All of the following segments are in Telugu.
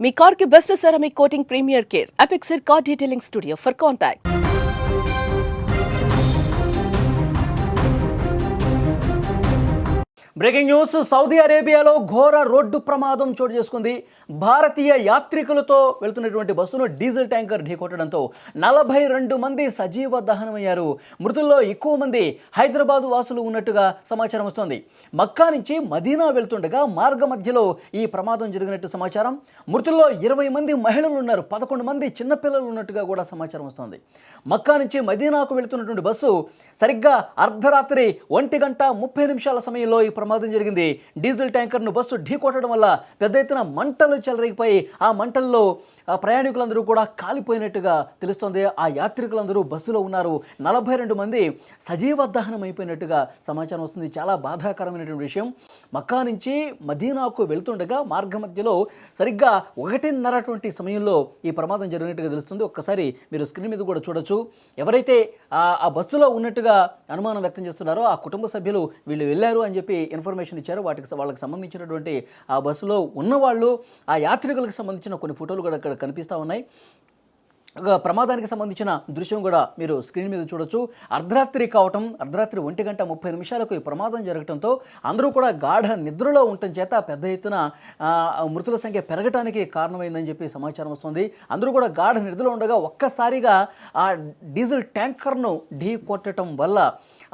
మీ కార్ కి best ceramic coating premier care apexer car detailing studio for contact breaking news. Saudi అరేబియాలో ఘోర రోడ్డు ప్రమాదం చోటు చేసుకుంది. భారతీయ యాత్రికులతో వెళ్తున్నటువంటి బస్సును డీజిల్ ట్యాంకర్ ఢీకొట్టడంతో నలభై రెండు మంది సజీవ దహనమయ్యారు. మృతుల్లో ఎక్కువ మంది హైదరాబాద్ వాసులు ఉన్నట్టుగా సమాచారం వస్తోంది. మక్కా నుంచి మదీనా వెళ్తుండగా మార్గ మధ్యలో ఈ ప్రమాదం జరిగినట్టు సమాచారం. మృతుల్లో ఇరవై మంది మహిళలు ఉన్నారు. పదకొండు మంది చిన్నపిల్లలు ఉన్నట్టుగా కూడా సమాచారం వస్తోంది. మక్కా నుంచి మదీనాకు వెళ్తున్నటువంటి బస్సు సరిగ్గా అర్ధరాత్రి ఒంటి గంట ముప్పై నిమిషాల సమయంలో ఈ ప్రమాదం జరిగింది. డీజిల్ ట్యాంకర్ను బస్సు ఢీకొట్టడం వల్ల పెద్ద ఎత్తున మంటలు చెలరేగిపోయి ఆ మంటల్లో ఆ ప్రయాణికులందరూ కూడా కాలిపోయినట్టుగా తెలుస్తోంది. ఆ యాత్రికులందరూ బస్సులో ఉన్నారు. నలభై రెండు మంది సజీవ దహనం అయిపోయినట్టుగా సమాచారం వస్తుంది. చాలా బాధాకరమైనటువంటి విషయం. మక్కా నుంచి మదీనాకు వెళ్తుండగా మార్గ మధ్యలో సరిగ్గా ఒకటిన్నరటువంటి సమయంలో ఈ ప్రమాదం జరిగినట్టుగా తెలుస్తుంది. ఒక్కసారి మీరు స్క్రీన్ మీద కూడా చూడొచ్చు. ఎవరైతే ఆ ఆ బస్సులో ఉన్నట్టుగా అనుమానం వ్యక్తం చేస్తున్నారో ఆ కుటుంబ సభ్యులు వీళ్ళు వెళ్ళారు అని చెప్పి ఇన్ఫర్మేషన్ ఇచ్చారు. వాటికి వాళ్ళకి సంబంధించినటువంటి ఆ బస్సులో ఉన్నవాళ్ళు ఆ యాత్రికులకు సంబంధించిన కొన్ని ఫోటోలు కూడా ఇక్కడ కనిపిస్తూ ఉన్నాయి. ఒక ప్రమాదానికి సంబంధించిన దృశ్యం కూడా మీరు స్క్రీన్ మీద చూడొచ్చు. అర్ధరాత్రి కావటం అర్ధరాత్రి ఒంటి గంట ముప్పై నిమిషాలకు ఈ ప్రమాదం జరగడంతో అందరూ కూడా గాఢ నిద్రలో ఉండటం చేత పెద్ద ఎత్తున మృతుల సంఖ్య పెరగటానికి కారణమైందని చెప్పి సమాచారం వస్తుంది. అందరూ కూడా గాఢ నిద్రలో ఉండగా ఒక్కసారిగా ఆ డీజిల్ ట్యాంకర్ను ఢీ కొట్టడం వల్ల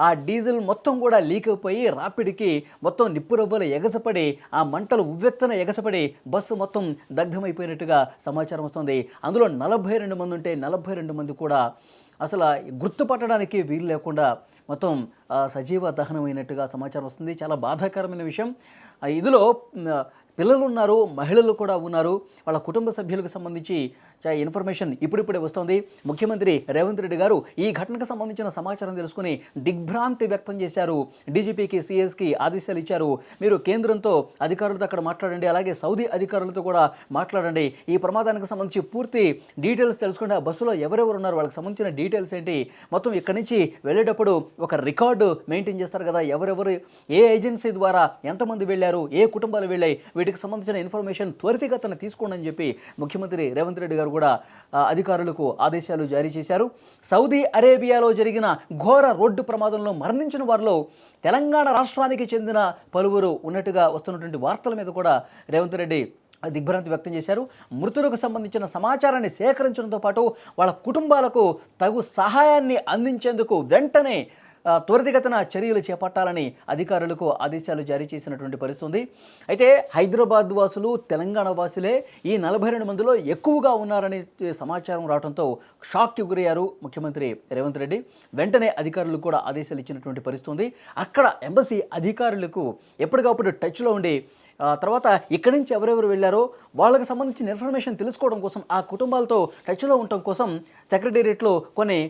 ఆ డీజిల్ మొత్తం కూడా లీక్ అయిపోయి రాపిడికి మొత్తం నిప్పురవ్వలు ఎగసపడి ఆ మంటలు ఉవ్వెత్తన ఎగసపడి బస్సు మొత్తం దగ్ధమైపోయినట్టుగా సమాచారం వస్తుంది. అందులో నలభై రెండు మంది ఉంటే నలభై రెండు మంది కూడా అసలు గుర్తుపట్టడానికి వీలు లేకుండా మొత్తం సజీవ దహనమైనట్టుగా సమాచారం వస్తుంది. చాలా బాధాకరమైన విషయం. ఇందులో పిల్లలు ఉన్నారు మహిళలు కూడా ఉన్నారు. వాళ్ళ కుటుంబ సభ్యులకు సంబంధించి ఇన్ఫర్మేషన్ ఇప్పుడిప్పుడే వస్తుంది. ముఖ్యమంత్రి రేవంత్ రెడ్డి గారు ఈ ఘటనకు సంబంధించిన సమాచారం తెలుసుకుని దిగ్భ్రాంతి వ్యక్తం చేశారు. డీజీపీకి సిఎస్కి ఆదేశాలు ఇచ్చారు. మీరు కేంద్రంతో అధికారులతో అక్కడ మాట్లాడండి అలాగే సౌదీ అధికారులతో కూడా మాట్లాడండి. ఈ ప్రమాదానికి సంబంధించి పూర్తి డీటెయిల్స్ తెలుసుకుంటే ఆ బస్సులో ఎవరెవరు ఉన్నారు? వాళ్ళకి సంబంధించిన డీటెయిల్స్ ఏంటి? మొత్తం ఇక్కడి నుంచి వెళ్ళేటప్పుడు ఒక రికార్డు మెయింటైన్ చేస్తారు కదా ఎవరెవరు? ఏ ఏజెన్సీ ద్వారా ఎంతమంది వెళ్ళారు? ఏ కుటుంబాలు వెళ్ళాయి? వీటికి సంబంధించిన ఇన్ఫర్మేషన్ త్వరితగతన తీసుకోండి అని చెప్పి ముఖ్యమంత్రి రేవంత్ రెడ్డి గారు కూడా అధికారులకు ఆదేశాలు జారీ చేశారు. సౌదీ అరేబియాలో జరిగిన ఘోర రోడ్డు ప్రమాదంలో మరణించిన వారిలో తెలంగాణ రాష్ట్రానికి చెందిన పలువురు ఉన్నట్టుగా వస్తున్నటువంటి వార్తల మీద కూడా రేవంత్ రెడ్డి దిగ్భ్రాంతి వ్యక్తం చేశారు. మృతులకు సంబంధించిన సమాచారాన్ని సేకరించడంతో పాటు వాళ్ళ కుటుంబాలకు తగు సహాయాన్ని అందించేందుకు వెంటనే త్వరితగతన చర్యలు చేపట్టాలని అధికారులకు ఆదేశాలు జారీ చేసినటువంటి పరిస్థితి ఉంది. అయితే హైదరాబాద్ వాసులు తెలంగాణ వాసులే ఈ నలభై రెండు మందిలో ఎక్కువగా ఉన్నారని సమాచారం రావడంతో షాక్కి గురయ్యారు ముఖ్యమంత్రి రేవంత్ రెడ్డి. వెంటనే అధికారులకు కూడా ఆదేశాలు ఇచ్చినటువంటి పరిస్థితి ఉంది. అక్కడ ఎంబసీ అధికారులకు ఎప్పటికప్పుడు టచ్లో ఉండి తర్వాత ఇక్కడి నుంచి ఎవరెవరు వెళ్ళారో వాళ్ళకి సంబంధించిన ఇన్ఫర్మేషన్ తెలుసుకోవడం కోసం ఆ కుటుంబాలతో టచ్లో ఉండటం కోసం సెక్రటేరియట్లో కొన్ని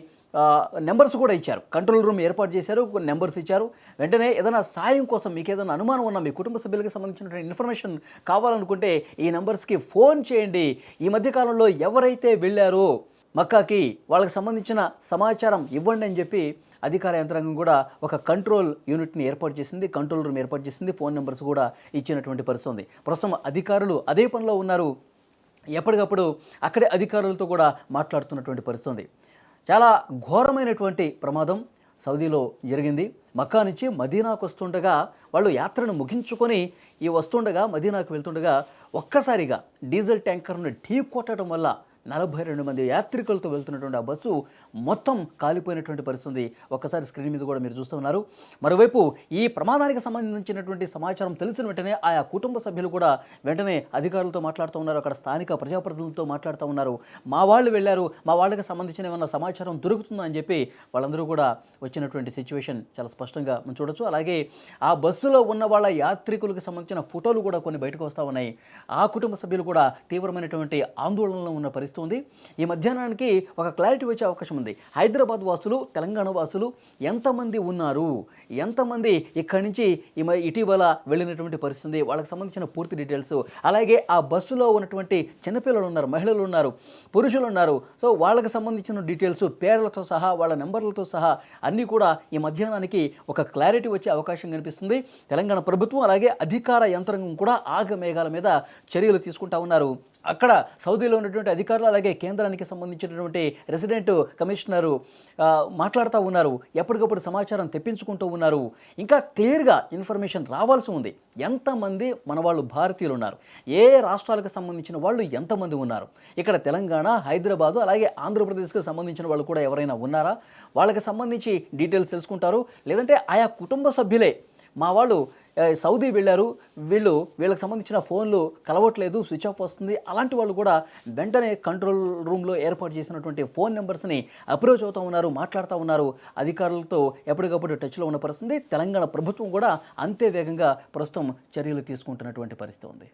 నెంబర్స్ కూడా ఇచ్చారు. కంట్రోల్ రూమ్ ఏర్పాటు చేశారు కొన్ని నెంబర్స్ ఇచ్చారు. వెంటనే ఏదైనా సాయం కోసం మీకు ఏదైనా అనుమానం ఉన్నా మీ కుటుంబ సభ్యులకు సంబంధించినటువంటి ఇన్ఫర్మేషన్ కావాలనుకుంటే ఈ నెంబర్స్కి ఫోన్ చేయండి. ఈ మధ్యకాలంలో ఎవరైతే వెళ్ళారో మక్కాకి వాళ్ళకి సంబంధించిన సమాచారం ఇవ్వండి అని చెప్పి అధికార యంత్రాంగం కూడా ఒక కంట్రోల్ యూనిట్ని ఏర్పాటు చేసింది కంట్రోల్ రూమ్ ఏర్పాటు చేసింది ఫోన్ నెంబర్స్ కూడా ఇచ్చినటువంటి పరిస్థితి ఉంది. ప్రస్తుతం అధికారులు అదే పనిలో ఉన్నారు. ఎప్పటికప్పుడు అక్కడే అధికారులతో కూడా మాట్లాడుతున్నటువంటి పరిస్థితి ఉంది. చాలా ఘోరమైనటువంటి ప్రమాదం సౌదీలో జరిగింది. మక్కా నుంచి మదీనాకు వస్తుండగా వాళ్ళు యాత్రను ముగించుకొని ఈ వస్తుండగా మదీనాకు వెళ్తుండగా ఒక్కసారిగా డీజిల్ ట్యాంకర్ను ఢీ కొట్టడం వల్ల నలభై రెండు మంది యాత్రికులతో వెళ్తున్నటువంటి ఆ బస్సు మొత్తం కాలిపోయినటువంటి పరిస్థితి ఒక్కసారి స్క్రీన్ మీద కూడా మీరు చూస్తూ ఉన్నారు. మరోవైపు ఈ ప్రమాదానికి సంబంధించినటువంటి సమాచారం తెలిసిన వెంటనే ఆయా కుటుంబ సభ్యులు కూడా వెంటనే అధికారులతో మాట్లాడుతూ ఉన్నారు. అక్కడ స్థానిక ప్రజాప్రతినిధులతో మాట్లాడుతూ ఉన్నారు. మా వాళ్ళు వెళ్ళారు. మా వాళ్ళకి సంబంధించిన ఏమన్నా సమాచారం దొరుకుతుందా అని చెప్పి వాళ్ళందరూ కూడా వచ్చినటువంటి సిచ్యువేషన్ చాలా స్పష్టంగా మనం చూడొచ్చు. అలాగే ఆ బస్సులో ఉన్న వాళ్ళ యాత్రికులకు సంబంధించిన ఫోటోలు కూడా కొన్ని బయటకు వస్తూ ఉన్నాయి. ఆ కుటుంబ సభ్యులు కూడా తీవ్రమైనటువంటి ఆందోళనలో ఉన్న పరిస్థితి ఉంది ఈ మధ్యాహ్నానికి ఒక క్లారిటీ వచ్చే అవకాశం ఉంది. హైదరాబాద్ వాసులు తెలంగాణ వాసులు ఎంతమంది ఉన్నారు? ఎంతమంది ఇక్కడి నుంచి ఈ మ- ఇటీవల వెళ్ళినటువంటి పరిస్థితి ఉంది వాళ్ళకి సంబంధించిన పూర్తి డీటెయిల్స్. అలాగే ఆ బస్సులో ఉన్నటువంటి చిన్నపిల్లలు ఉన్నారు మహిళలు ఉన్నారు పురుషులు ఉన్నారు. సో వాళ్ళకి సంబంధించిన డీటెయిల్స్ పేర్లతో సహా వాళ్ళ నెంబర్లతో సహా అన్నీ కూడా ఈ మధ్యాహ్నానికి ఒక క్లారిటీ వచ్చే అవకాశం కనిపిస్తుంది. తెలంగాణ ప్రభుత్వం అలాగే అధికార యంత్రాంగం కూడా ఆగమేఘాల మీద చర్యలు తీసుకుంటా ఉన్నారు. అక్కడ సౌదీలో ఉన్నటువంటి అధికారులు అలాగే కేంద్రానికి సంబంధించినటువంటి రెసిడెంట్ కమిషనరు మాట్లాడుతూ ఉన్నారు. ఎప్పటికప్పుడు సమాచారం తెప్పించుకుంటూ ఉన్నారు. ఇంకా క్లియర్గా ఇన్ఫర్మేషన్ రావాల్సి ఉంది. ఎంతమంది మన వాళ్ళు భారతీయులు ఉన్నారు? ఏ రాష్ట్రాలకు సంబంధించిన వాళ్ళు ఎంతమంది ఉన్నారు? ఇక్కడ తెలంగాణ హైదరాబాదు అలాగే ఆంధ్రప్రదేశ్కి సంబంధించిన వాళ్ళు కూడా ఎవరైనా ఉన్నారా? వాళ్ళకి సంబంధించి డీటెయిల్స్ తెలుసుకుంటారు. లేదంటే ఆయా కుటుంబ సభ్యులే మా వాళ్ళు సౌదీ వెళ్ళారు. వీళ్ళు వీళ్ళకి సంబంధించిన ఫోన్లు కలవట్లేదు స్విచ్ ఆఫ్ వస్తుంది. అలాంటి వాళ్ళు కూడా వెంటనే కంట్రోల్ రూమ్లో ఏర్పాటు చేసినటువంటి ఫోన్ నెంబర్స్ని అప్రోచ్ అవుతూ ఉన్నారు మాట్లాడుతూ ఉన్నారు. అధికారులతో ఎప్పటికప్పుడు టచ్లో ఉన్న పరిస్థితి. తెలంగాణ ప్రభుత్వం కూడా అంతే వేగంగా ప్రస్తుతం చర్యలు తీసుకుంటున్నటువంటి పరిస్థితి ఉంది.